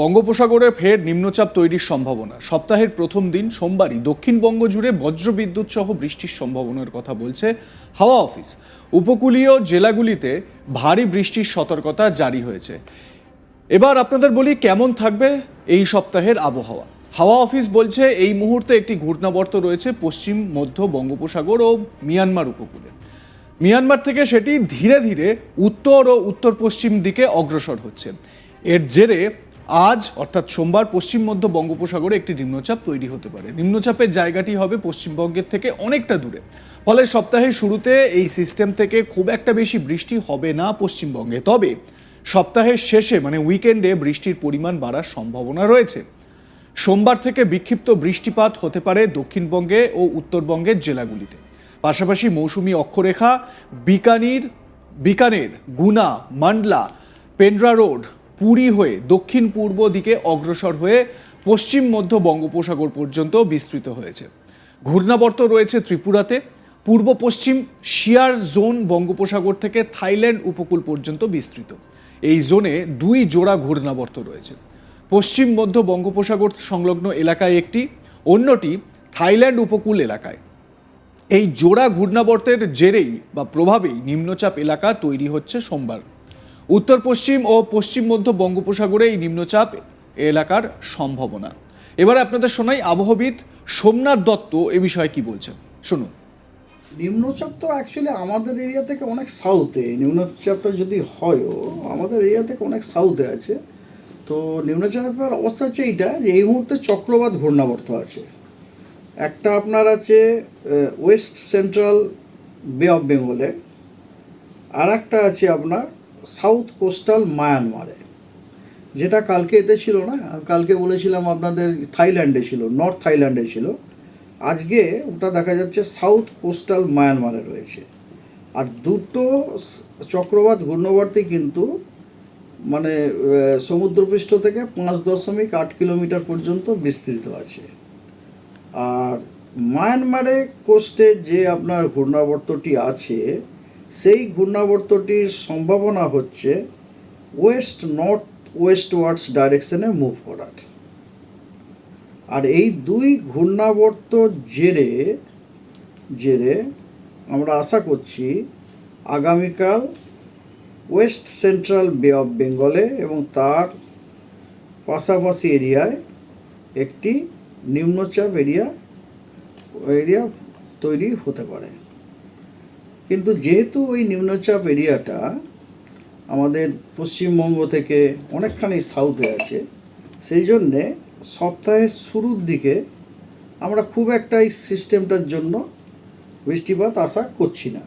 বঙ্গোপসাগরে ফের নিম্নচাপ তৈরির সম্ভাবনা। সপ্তাহের প্রথম দিন সোমবারই দক্ষিণবঙ্গ জুড়ে বজ্রবিদ্যুৎ সহ বৃষ্টির সম্ভাবনার কথা বলছে হাওয়া অফিস। উপকূলীয় জেলাগুলিতে ভারী বৃষ্টির সতর্কতা জারি হয়েছে। এবার আপনাদের বলি কেমন থাকবে এই সপ্তাহের আবহাওয়া। হাওয়া অফিস বলছে এই মুহূর্তে একটি ঘূর্ণাবর্ত রয়েছে পশ্চিম, মধ্য বঙ্গোপসাগর ও মিয়ানমার উপকূলে। মিয়ানমার থেকে সেটি ধীরে ধীরে উত্তর ও উত্তর পশ্চিম দিকে অগ্রসর হচ্ছে। এর জেরে আজ, অর্থাৎ সোমবার, পশ্চিম মধ্য বঙ্গোপসাগরে একটি নিম্নচাপ তৈরি হতে পারে। নিম্নচাপের জায়গাটি হবে পশ্চিমবঙ্গের থেকে অনেকটা দূরে। ফলে সপ্তাহের শুরুতে এই সিস্টেম থেকে খুব একটা বেশি বৃষ্টি হবে না পশ্চিমবঙ্গে। তবে, সপ্তাহের শেষে মানে উইকেন্ডে বৃষ্টির পরিমাণ বাড়ার সম্ভাবনা রয়েছে। সোমবার থেকে বিক্ষিপ্ত বৃষ্টিপাত হতে পারে দক্ষিণবঙ্গে ও উত্তরবঙ্গের জেলাগুলিতে। পাশাপাশি মৌসুমি অক্ষরেখা, বিকানির, বিকানের, গুনা, মান্ডলা, পেন্ড্রা রোড পুরী হয়ে দক্ষিণ পূর্ব দিকে অগ্রসর হয়ে পশ্চিম মধ্য বঙ্গোপসাগর পর্যন্ত বিস্তৃত হয়েছে। ঘূর্ণাবর্ত রয়েছে ত্রিপুরাতে, পূর্ব পশ্চিম শিয়ার জোন বঙ্গোপসাগর থেকে থাইল্যান্ড উপকূল পর্যন্ত বিস্তৃত। এই জোনে দুই জোড়া ঘূর্ণাবর্ত রয়েছে। পশ্চিম মধ্য বঙ্গোপসাগর সংলগ্ন এলাকায় একটি, অন্যটি থাইল্যান্ড উপকূল এলাকায়। এই জোড়া ঘূর্ণাবর্তের জেরেই বা প্রভাবেই নিম্নচাপ এলাকা তৈরি হচ্ছে সোমবার। উত্তর পশ্চিম ও পশ্চিম মধ্য বঙ্গোপসাগরে এই নিম্নচাপ এলাকার সম্ভাবনা। এবারে আপনাদের শোনাই আবহবিদ সোমনাথ দত্ত এ বিষয়ে কি বলছেন। শুনুন। নিম্নচাপ তো অ্যাকচুয়ালি আমাদের এরিয়া থেকে অনেক সাউথে নিম্নচাপটা যদি হয়ও, আমাদের এরিয়া থেকে অনেক সাউথে আছে। তো নিম্নচাপের অবস্থা হচ্ছে এইটা যে এই মুহূর্তে চক্রবাত ঘূর্ণাবর্ত আছে। একটা আপনার আছে ওয়েস্ট সেন্ট্রাল বে অফ বেঙ্গলে আর একটা আছে আপনার সাউথ কোস্টাল মায়ানমারে, যেটা কালকে এতে ছিল না কালকে বলেছিলাম আপনাদের থাইল্যান্ডে ছিল, নর্থ থাইল্যান্ডে ছিল। আজকে ওটা দেখা যাচ্ছে সাউথ কোস্টাল মায়ানমারে রয়েছে। আর দুটো চক্রবাত ঘূর্ণবর্তী কিন্তু মানে সমুদ্রপৃষ্ঠ থেকে পাঁচ দশমিক আট কিলোমিটার পর্যন্ত বিস্তৃত আছে। আর মায়ানমারে কোস্টে যে আপনার ঘূর্ণাবর্তটি আছে সেই ঘূর্ণাবর্তটির সম্ভাবনা হচ্ছে ওয়েস্ট নর্থ ওয়েস্ট ওয়ার্ডস ডাইরেকশনে মুভ করার। আর এই দুই ঘূর্ণাবর্ত জেরে জেরে আমরা আশা করছি আগামীকাল ওয়েস্ট সেন্ট্রাল বে অফ বেঙ্গলে এবং তার পাশাপাশি এরিয়ায় একটি নিম্নচাপ এরিয়া এরিয়া তৈরি হতে পারে। কিন্তু যেহেতু ওই নিম্নচাপ এরিয়াটা আমাদের পশ্চিমবঙ্গ থেকে অনেকখানি সাউথে আছে সেই জন্যে সপ্তাহের শুরুর দিকে আমরা খুব একটা এই সিস্টেমটার জন্য বৃষ্টিপাত আশা করছি না।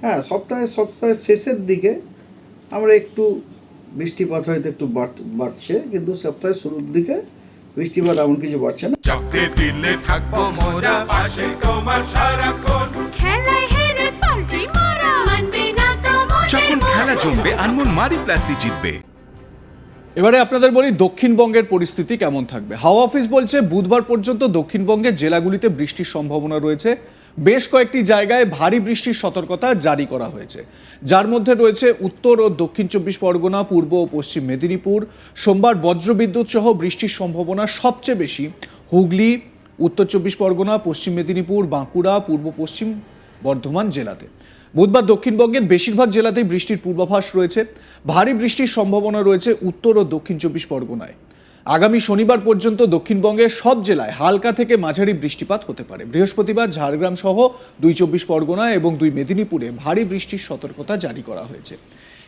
হ্যাঁ সপ্তাহে সপ্তাহের শেষের দিকে আমরা একটু বৃষ্টিপাত হয়তো একটু বাড়- বাড়ছে কিন্তু সপ্তাহের শুরুর দিকে বৃষ্টিপাত এমন কিছু বাড়ছে না। দিলে থাকব মোরা পাশে তোমার সারাক্ষণ। খেলায় খেলা জমবে, আনমোল মারি প্লাসই জিতবে। এবারে আপনাদের বলি, দক্ষিণবঙ্গের পরিস্থিতি কেমন থাকবে? হাওয়া অফিস বলছে, বুধবার পর্যন্ত দক্ষিণবঙ্গের জেলাগুলিতে বৃষ্টির সম্ভাবনা রয়েছে। বেশ কয়েকটি জায়গায় ভারী বৃষ্টির সতর্কতা জারি করা হয়েছে। যার মধ্যে রয়েছে উত্তর ও দক্ষিণ চব্বিশ পরগনা, পূর্ব ও পশ্চিম মেদিনীপুর। সোমবার বজ্রবিদ্যুৎ সহ বৃষ্টির সম্ভাবনা সবচেয়ে বেশি। হুগলি, উত্তর চব্বিশ পরগনা, পশ্চিম মেদিনীপুর, বাঁকুড়া, পূর্ব পশ্চিম বর্ধমান জেলাতে। বুধবার দক্ষিণবঙ্গের বেশিরভাগ জেলাতেই বৃষ্টির পূর্বাভাস রয়েছে। ভারী বৃষ্টির সম্ভাবনা রয়েছে উত্তর ও দক্ষিণ চব্বিশ পরগনায়। আগামী শনিবার পর্যন্ত দক্ষিণবঙ্গের সব জেলায় হালকা থেকে মাঝারি বৃষ্টিপাত হতে পারে। বৃহস্পতিবার ঝাড়গ্রাম সহ দুই চব্বিশ পরগনা এবং দুই মেদিনীপুরে ভারী বৃষ্টির সতর্কতা জারি করা হয়েছে।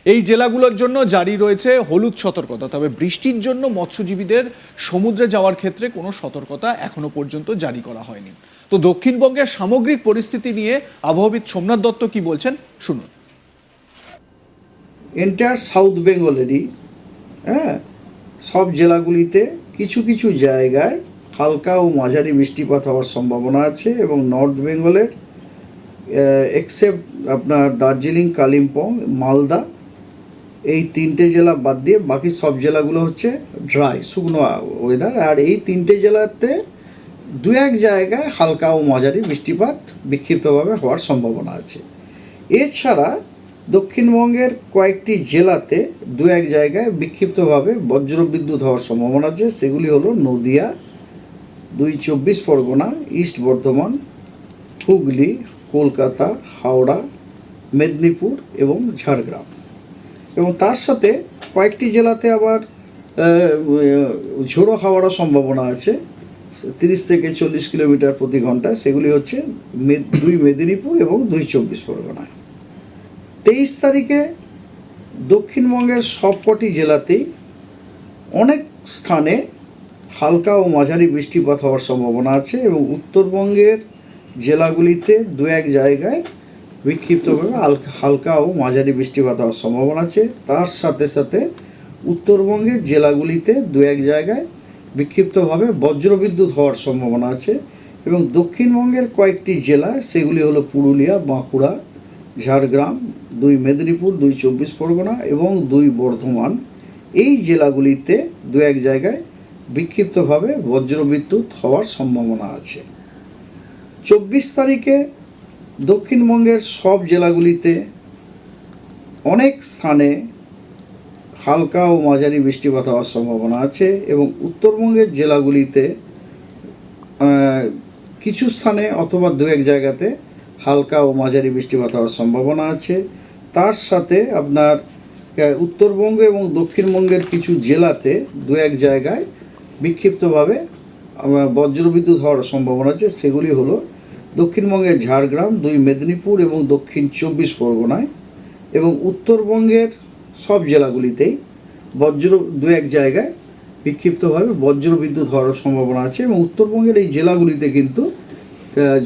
এই জেলাগুলোর জন্য জারি রয়েছে হলুদ সতর্কতা, তবে বৃষ্টির জন্য মৎস্যজীবীদের সমুদ্রে যাওয়ার ক্ষেত্রে কোনো সতর্কতা এখনও পর্যন্ত জারি করা হয়নি। তো দক্ষিণবঙ্গের সামগ্রিক পরিস্থিতি নিয়ে আবহাওয়াবিদ সোমনাথ দত্ত কি বলছেন, শুনুন। এন্টায়ার সাউথ বেঙ্গলেরই হ্যাঁ? সব জেলাগুলিতে কিছু কিছু জায়গায় হালকা ও মাঝারি বৃষ্টিপাত হওয়ার সম্ভাবনা আছে এবং নর্থ বেঙ্গলের এক্সেপ্ট আপনার দার্জিলিং, কালিম্পং, মালদা, এই তিনটে জেলা বাদ দিয়ে বাকি সব জেলাগুলো হচ্ছে ড্রাই শুকনো ওয়েদার আর এই তিনটে জেলাতে দু এক জায়গায় হালকা ও মাঝারি বৃষ্টিপাত বিক্ষিপ্তভাবে হওয়ার সম্ভাবনা আছে। এছাড়া দক্ষিণবঙ্গের কয়েকটি জেলাতে দু এক জায়গায় বিক্ষিপ্তভাবে বজ্রবিদ্যুৎ হওয়ার সম্ভাবনা আছে। সেগুলি হলো নদিয়া দুই চব্বিশ পরগনা, ইস্ট বর্ধমান, হুগলি, কলকাতা, হাওড়া, মেদিনীপুর এবং ঝাড়গ্রাম। এবং তার সাথে কয়েকটি জেলাতে আবার ঝোড়ো হাওয়ারও সম্ভাবনা আছে। তিরিশ থেকে চল্লিশ কিলোমিটার প্রতি ঘন্টায় সেগুলি হচ্ছে দুই মেদিনীপুর এবং দুই চব্বিশ পরগনায় তেইশ তারিখে দক্ষিণবঙ্গের সবকটি জেলাতেই অনেক স্থানে হালকা ও মাঝারি বৃষ্টিপাত হওয়ার সম্ভাবনা আছে এবং উত্তরবঙ্গের জেলাগুলিতে দু এক জায়গায় বিক্ষিপ্তভাবে হালকা ও মাঝারি বৃষ্টিপাত হওয়ার সম্ভাবনা আছে। তার সাথে সাথে উত্তরবঙ্গের জেলাগুলিতে দু এক জায়গায় বিক্ষিপ্তভাবে বজ্রবিদ্যুৎ হওয়ার সম্ভাবনা আছে এবং দক্ষিণবঙ্গের কয়েকটি জেলা, সেগুলি হলো পুরুলিয়া, বাঁকুড়া, ঝাড়গ্রাম, দুই মেদিনীপুর, দুই চব্বিশ পরগনা এবং দুই বর্ধমান। এই জেলাগুলিতে দু এক জায়গায় বিক্ষিপ্তভাবে বজ্রবিদ্যুৎ হওয়ার সম্ভাবনা আছে। চব্বিশ তারিখে দক্ষিণবঙ্গের সব জেলাগুলিতে অনেক স্থানে হালকা ও মাঝারি বৃষ্টিপাত হওয়ার সম্ভাবনা আছে এবং উত্তরবঙ্গের জেলাগুলিতে কিছু স্থানে অথবা দু এক জায়গাতে হালকা ও মাঝারি বৃষ্টিপাত হওয়ার সম্ভাবনা আছে। তার সাথে আপনার উত্তরবঙ্গ এবং দক্ষিণবঙ্গের কিছু জেলাতে দু এক জায়গায় বিক্ষিপ্তভাবে বজ্রবিদ্যুৎ হওয়ার সম্ভাবনা আছে। সেগুলি হলো দক্ষিণবঙ্গের ঝাড়গ্রাম, দুই মেদিনীপুর এবং দক্ষিণ চব্বিশ পরগনায় এবং উত্তরবঙ্গের সব জেলাগুলিতেই বজ্র দু এক জায়গায় বিক্ষিপ্তভাবে বজ্র বিদ্যুৎ হওয়ার সম্ভাবনা আছে এবং উত্তরবঙ্গের এই জেলাগুলিতে কিন্তু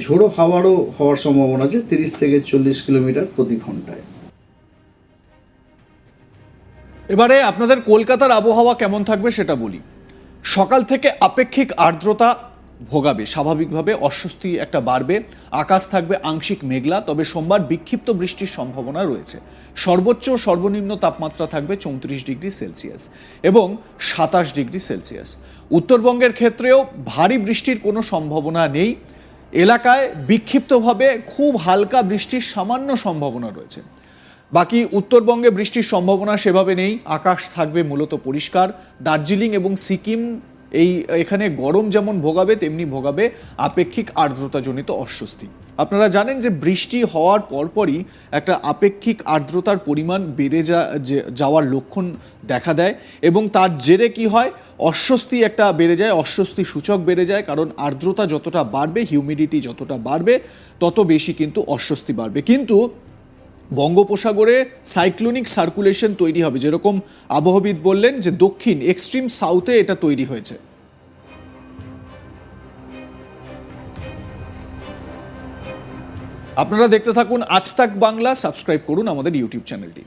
ঝোড়ো হাওয়ারও হওয়ার সম্ভাবনা আছে তিরিশ থেকে চল্লিশ কিলোমিটার প্রতি ঘন্টায়। এবারে আপনাদের কলকাতার আবহাওয়া কেমন থাকবে সেটা বলি। সকাল থেকে আপেক্ষিক আর্দ্রতা ভোগাবে। স্বাভাবিকভাবে অস্বস্তি একটা বাড়বে, আকাশ থাকবে আংশিক মেঘলা, তবে সোমবার বিক্ষিপ্ত বৃষ্টির সম্ভাবনা রয়েছে। সর্বোচ্চ সর্বনিম্ন তাপমাত্রা থাকবে চৌত্রিশ ডিগ্রি সেলসিয়াস এবং সাতাশ ডিগ্রি সেলসিয়াস। উত্তরবঙ্গের ক্ষেত্রেও ভারী বৃষ্টির কোনো সম্ভাবনা নেই। এলাকায় বিক্ষিপ্তভাবে খুব হালকা বৃষ্টির সামান্য সম্ভাবনা রয়েছে। বাকি উত্তরবঙ্গে বৃষ্টির সম্ভাবনা সেভাবে নেই। আকাশ থাকবে মূলত পরিষ্কার। দার্জিলিং এবং সিকিম এই, এখানে গরম যেমন ভোগাবে, তেমনি ভোগাবে আপেক্ষিক আর্দ্রতাজনিত অস্বস্তি। আপনারা জানেন যে বৃষ্টি হওয়ার পরপরই একটা আপেক্ষিক আর্দ্রতার পরিমাণ বেড়ে যা যাওয়ার লক্ষণ দেখা দেয় এবং তার জেরে কি হয়? অস্বস্তি একটা বেড়ে যায়, অস্বস্তি সূচক বেড়ে যায়, কারণ আর্দ্রতা যতটা বাড়বে হিউমিডিটি যতটা বাড়বে, তত বেশি কিন্তু অস্বস্তি বাড়বে। কিন্তু বঙ্গোপসাগরে সাইক্লোনিক সার্কুলেশন তৈরি হবে, যেরকম আবহবিদ বললেন যে দক্ষিণ, এক্সট্রিম সাউথে এটা তৈরি হয়েছে। আপনারা দেখতে থাকুন আজ তাক বাংলা, সাবস্ক্রাইব করুন আমাদের ইউটিউব চ্যানেলটি।